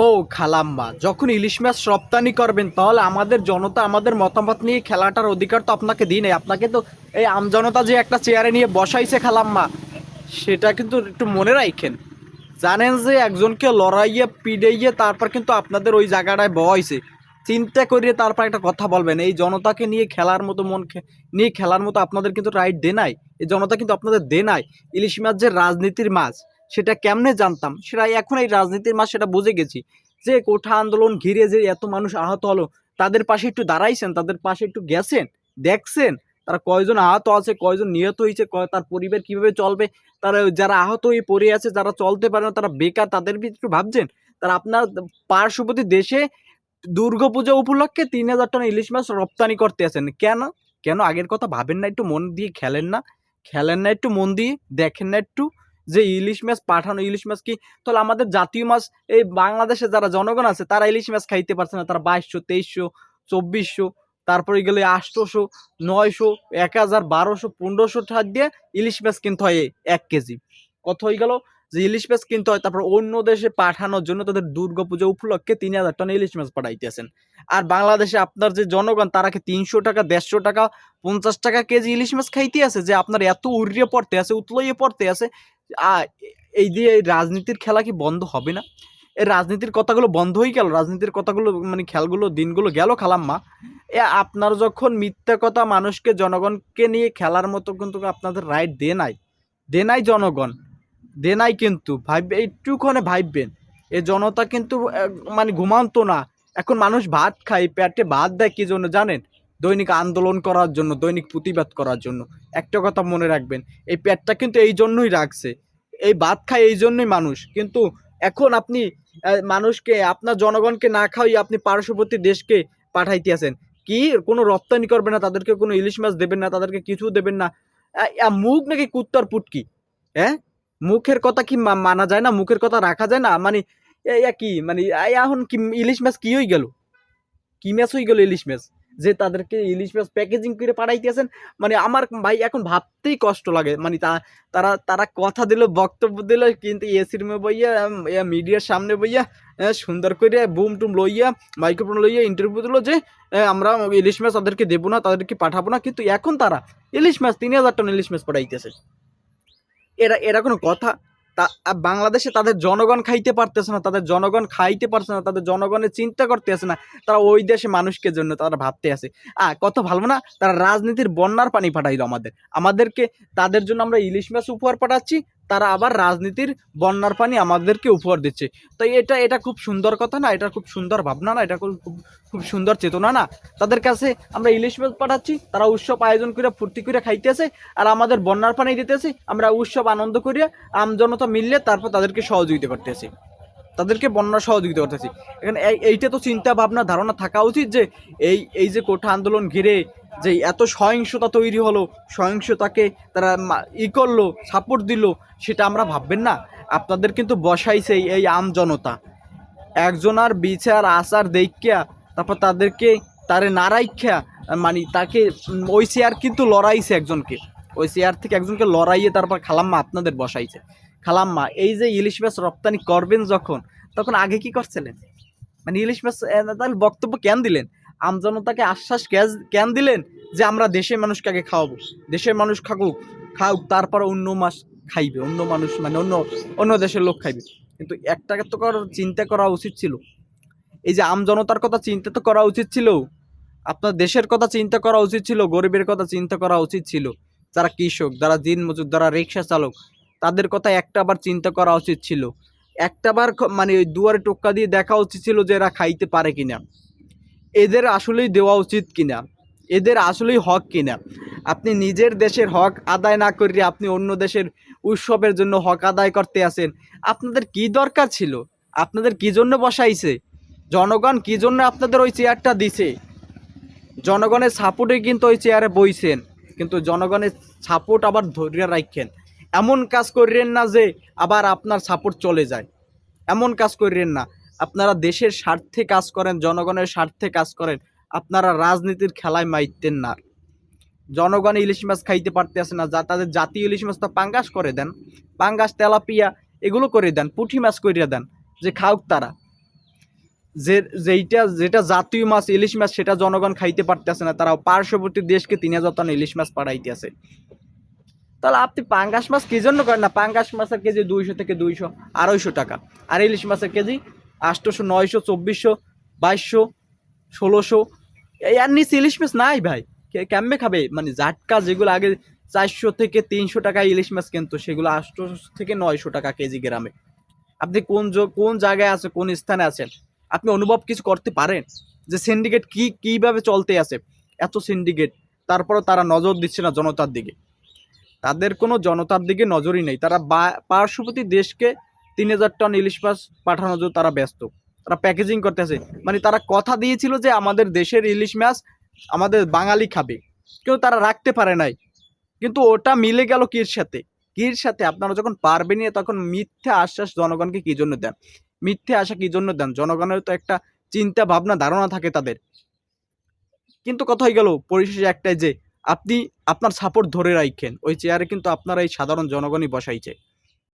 ও খালাম্মা, যখন ইলিশ মাছ রপ্তানি করবেন, তাহলে আমাদের জনতা আমাদের মতামত নিয়ে খেলাটার অধিকার তো আপনাকে দিই নাই। আপনাকে তো এই আমজনতা যে একটা চেয়ারে নিয়ে বসাইছে খালাম্মা, সেটা কিন্তু একটু মনে রাখেন। জানেন যে একজনকে লড়াইয়ে, পিড়াইয়ে তারপর কিন্তু আপনাদের ওই জায়গাটায় বয়সে চিন্তা করিয়ে তারপর একটা কথা বলবেন, এই জনতাকে নিয়ে খেলার মতো মন নিয়ে খেলার মতো আপনাদের কিন্তু রাইট দে নাই। এই জনতা কিন্তু আপনাদের দে নাই। ইলিশ মাছ যে রাজনীতির মাছ। সেটা কেমনে জানতাম? সেটা এখন এই রাজনীতির মাস সেটা বুঝে গেছি। যে কোঠা আন্দোলন ঘিরে যে এত মানুষ আহত হলো, তাদের পাশে একটু দাঁড়াইছেন, তাদের পাশে একটু গেছেন, দেখছেন, তারা কয়জন আহত আছে, কয়জন নিহত হয়েছে তার পরিবার কীভাবে চলবে, তারা যারা আহত হয়ে পড়ে আছে, যারা চলতে পারে না, তারা বেকার, তাদের একটু ভাবছেন, তারা আপনার পার্শ্ববর্তী দেশে দুর্গাপূজা উপলক্ষে তিন হাজার টন ইলিশ মাছ রপ্তানি করতে আছেন। কেন? কেন? আগের কথা ভাবেন না, একটু মন দিয়ে খেলেন না খেলেন না, একটু মন দিয়ে দেখেন না, একটু যে ইলিশ মাছ পাঠানো, ইলিশ মাছ কি? তাহলে আমাদের জাতীয় মাছ এই বাংলাদেশে যারা জনগণ আছে, তারা ইলিশ মাছ খাইতে পারছে না। তারা বাইশশো, তেইশশো, চব্বিশশো, তারপরে গেলে আটশোশো, নয়শো, এক হাজার, বারোশো, পনেরোশো টাকা দিয়ে ইলিশ মাছ কিনতে হয় এক কেজি। কত হয়ে গেল? যে ইলিশ মাছ কিনতে হয়, তারপর অন্য দেশে পাঠানোর জন্য তাদের দুর্গাপূজা উপলক্ষে তিন হাজার টন ইলিশ মাছ পাঠাইতেছেন। আর বাংলাদেশে আপনার যে জনগণ, তারা কি তিনশো টাকা, দেড়শো টাকা, পঞ্চাশ টাকা কেজি ইলিশ মাছ খাইতে আছে? যে আপনার এত উড়িয়ে পড়তে আছে, উতলইয়ে পড়তে আছে এই দিয়ে এই রাজনীতির খেলা কি বন্ধ হবে না? এই রাজনীতির কথাগুলো বন্ধ হয়ে গেল, রাজনীতির কথাগুলো মানে খেলগুলো, দিনগুলো গেল খালাম্মা। এ আপনার যখন মিথ্যা কথা মানুষকে, জনগণকে নিয়ে খেলার মতো কিন্তু আপনাদের রাইট দে নাই। দে নাই জনগণ, দে নাই কিন্তু, ভাববে একটুখানে ভাববেন। এ জনতা কিন্তু মানে ঘুমান্ত না। এখন মানুষ ভাত খায়, পেটে ভাত দেয়, কি জন্য জানেন? দৈনিক আন্দোলন করার জন্য, দৈনিক প্রতিবাদ করার জন্য। একটা কথা মনে রাখবেন, এই পেটটা কিন্তু এই জন্যই রাখছে। এই ভাত খায় এই জন্যই মানুষ। কিন্তু এখন আপনি মানুষকে, আপনার জনগণকে না খাওয়াই আপনি পার্শ্ববর্তী দেশকে পাঠাইতে আছেন কি? কোনো রপ্তানি করবে না, তাদেরকে কোনো ইলিশ মাছ দেবেন না, তাদেরকে কিছু দেবেন না। মুখ নাকি কুত্তার পুটকি? হ্যাঁ? মুখের কথা কি মানা যায় না? মুখের কথা রাখা যায় না? মানে কি? মানে এখন কি ইলিশ মাছ কি হয়ে গেল? কি ম্যাচ হয়ে গেল ইলিশ মাছ? যে তাদেরকে ইলিশ মাছ প্যাকেজিং করে পাঠাইতেছেন মানে আমার ভাই এখন ভাবতেই কষ্ট লাগে। মানে তারা তারা কথা দিল, বক্তব্য দিল, কিন্তু এসির মে বইয়া মিডিয়ার সামনে বইয়া সুন্দর করে বুম টুম লইয়া মাইক্রোফোন লইয়া ইন্টারভিউ দিল যে আমরা ইলিশ মাছ তাদেরকে দেবো না, তাদেরকে পাঠাবো না, কিন্তু এখন তারা ইলিশ মাছ তিন হাজার টন ইলিশ মাছ পাঠাইতেছে। এরা এরা কোনো কথা বাংলাদেশে তাদের জনগণ খাইতে পারতেছে না, তাদের জনগণ খাইতে পারছে না, তাদের জনগণের চিন্তা করতে আসে না, তারা ওই দেশে মানুষকে জন্য তারা ভাবতে আছে। আ, কত ভালো না, তারা রাজনীতির বন্যার পানি পাঠাইলো আমাদের। আমাদেরকে তাদের জন্য আমরা ইলিশ মাছ উপহার পাঠাচ্ছি তারা আবার রাজনীতির বন্যার পানি আমাদেরকে উপহার দিচ্ছে। তো এটা এটা খুব সুন্দর কথা না, এটা খুব সুন্দর ভাবনা না, এটা খুব, খুব- সুন্দর চেতনা না। তাদের কাছে আমরা ইলিশ মাছ পাঠাচ্ছি, তারা উৎসব আয়োজন করে, ফুর্তি করে খাইতেছে, আর আমাদের বন্যার পানি দিতেছে, আমরা উৎসব আনন্দ করিয়া আমজনতা মিললে তারপর তাদেরকে সহযোগিতা করতেছি। তাদেরকে বন্যা সহযোগিতা করতেছি। এখানে এই- এইটা তো চিন্তা ভাবনা, ধারণা থাকা উচিত যে এই এই যে কোঠা আন্দোলন ঘিরে যে এত সহিংসতা তৈরি হলো, সহিংসতাকে তারা ই করল সাপোর্ট দিল, সেটা আমরা ভাববেন না। আপনাদের কিন্তু বসাইছে এই- এই আম জনতা। একজনার বিচার আচার দেখিয়া তারপর তাদেরকে তারে নারাইখ্যা মানে তাকে ওই চেয়ার কিন্তু লড়াইছে একজনকে। ওই চেয়ার থেকে একজনকে লড়াইয়ে তারপর খালাম্মা আপনাদের বসাইছে। খালাম্মা, এই যে ইলিশ মাছ রপ্তানি করবেন যখন, তখন আগে কি করছিলেন? মানে ইলিশ মাছ তাহলে বক্তব্য কেন দিলেন? আমজনতাকে আশ্বাস কেন দিলেন? যে আমরা দেশের মানুষকে আগে খাওয়াবো। দেশের মানুষ খাকুক খাওক তারপর অন্য মাস খাইবে, অন্য মানুষ মানে অন্য অন্য দেশের লোক খাইবে। কিন্তু একটা তো চিন্তা করা উচিত ছিল। এই যে আমজনতার কথা চিন্তা তো করা উচিত ছিল। আপনার দেশের কথা চিন্তা করা উচিত ছিল, গরিবের কথা চিন্তা করা উচিত ছিল। যারা কৃষক, যারা দিন মজুর, যারা রিক্সা চালক, তাদের কথা একটাবার চিন্তা করা উচিত ছিল। একটাবার মানে ওই দুয়ারে টোক্কা দিয়ে দেখা উচিত ছিল যে এরা খাইতে পারে কিনা। এদের আসলেই দেওয়া উচিত কিনা? এদের আসলেই হক কিনা? আপনি নিজের দেশের হক আদায় না করিয়ে আপনি অন্য দেশের উৎসবের জন্য হক আদায় করতে আসেন আপনাদের কি দরকার ছিল? আপনাদের কি জন্য বসাইছে? জনগণ কি জন্য আপনাদের ওই চেয়ারটা দিছে? জনগণের সাপোর্টে কিন্তু ওই চেয়ারে বইছেন, কিন্তু জনগণের সাপোর্ট আবার ধরিয়ে রাখেন এমন কাজ করিলেন না যে আবার আপনার সাপোর্ট চলে যায়। এমন কাজ করিলেন না। আপনারা দেশের স্বার্থে কাজ করেন, জনগণের স্বার্থে কাজ করেন, আপনারা রাজনীতির খেলায় মাইতেন না। জনগণ ইলিশ মাছ খাইতে পারতেছে না, যা তাদের জাতীয় ইলিশ মাছ তো পাঙ্গাস করে দেন, পাঙ্গাস, তেলাপিয়া এগুলো করে দেন, পুঁটি মাছ করিয়া দেন, যে খাওক তারা। যে যেইটা যেটা জাতীয় মাছ, ইলিশ মাছ, সেটা জনগণ খাইতে পারতেছে না তারা পার্শ্ববর্তী দেশকে তিন হাজার টন ইলিশ মাছ পাঠাইতেছে তাহলে আপনি পাঙ্গাস মাছ কি জন্য করেন না? পাঙ্গাস মাছের কেজি দুইশো থেকে দুইশো আড়াইশো টাকা, আর ইলিশ মাছের কেজি আটশোশো নয়শো, চব্বিশশো, বাইশশো, ষোলোশো। আর নিচে ইলিশ মাছ নাই ভাই। কে- কেমনে খাবে? মানে জাটকা যেগুলো আগে চারশো থেকে তিনশো টাকা ইলিশ মাছ কিনতো, সেগুলো আটশো থেকে নয়শো টাকা কেজি গ্রামে। আপনি কোন কোন জায়গায় আছে, কোন স্থানে আছেন? আপনি অনুভব কিছু করতে পারেন? যে সিন্ডিকেট কি, কীভাবে চলতে আছে? এত সিন্ডিকেট তারপরও তারা নজর দিচ্ছে না জনতার দিকে। তাদের কোনো জনতার দিকে নজরই নেই। তারা বা- পার্শ্ববর্তী দেশকে তিন হাজার টন ইলিশ মাছ পাঠানোর জন্য তারা ব্যস্ত। তারা প্যাকেজিং করতেছে। মানে তারা কথা দিয়েছিল যে আমাদের দেশের ইলিশ মাছ আমাদের বাঙালি খাবে। কেউ তারা রাখতে পারে নাই। কিন্তু ওটা মিলে গেল কির সাথে? কির সাথে? আপনারা যখন পারবেন না, তখন মিথ্যা আশ্বাস জনগণকে কি জন্য দেন? মিথ্যে আশা কি জন্য দেন? জনগণের তো একটা চিন্তা ভাবনা, ধারণা থাকে তাদের। কিন্তু কথা হয়ে গেল পরিশেষে একটাই যে, আপনি আপনার সাপোর্ট ধরে রাখেন। ওই চেয়ারে কিন্তু আপনারা এই সাধারণ জনগণই বসাইছে।